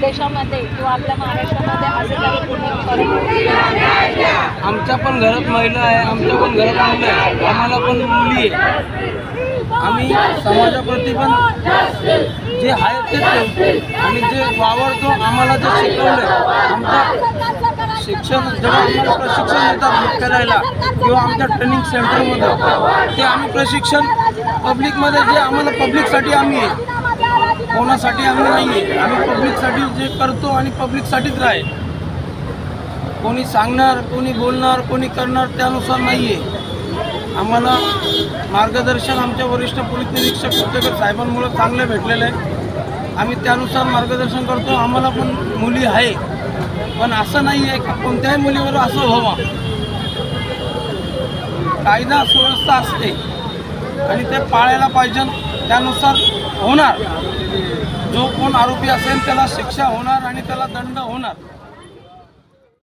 देशामध्ये किंवा आपल्या महाराष्ट्रामध्ये असं काही कुठे आमच्या पण घरात महिला आहे आमच्या पण घरात मुलं आहे. आम्हाला पण मुली आहे. आम्ही समाजाप्रती पण जे आहे ते ठेवतो आणि जे वावरतो आम्हाला जे शिकवलं आमच्या शिक्षण जेव्हा आम्हाला प्रशिक्षण देतात मुख्यालयाला किंवा आमच्या ट्रेनिंग सेंटरमध्ये ते आम्ही प्रशिक्षण पब्लिकमध्ये जे आम्हाला पब्लिकसाठी आम्ही आहे कोणासाठी आम्ही नाही आहे आम्ही पब्लिकसाठी जे करतो आणि पब्लिकसाठीच राहील. कोणी सांगणार कोणी बोलणार कोणी करणार त्यानुसार नाही आहे आम्हाला मार्गदर्शन आमच्या वरिष्ठ पोलीस निरीक्षक गुप्तेकर साहेबांमुळे चांगले भेटलेलं आहे. आम्ही त्यानुसार मार्गदर्शन करतो. आम्हाला पण मुली आहे. पण असं नाही आहे की कोणत्याही मुलीवर असं व्हावं. कायदा सुव्यवस्था असते. आणि ते पाळायला पाहिजे. त्यानुसार होणार. जो कोण आरोपी असेल त्याला शिक्षा होणार आणि त्याला दंड होणार.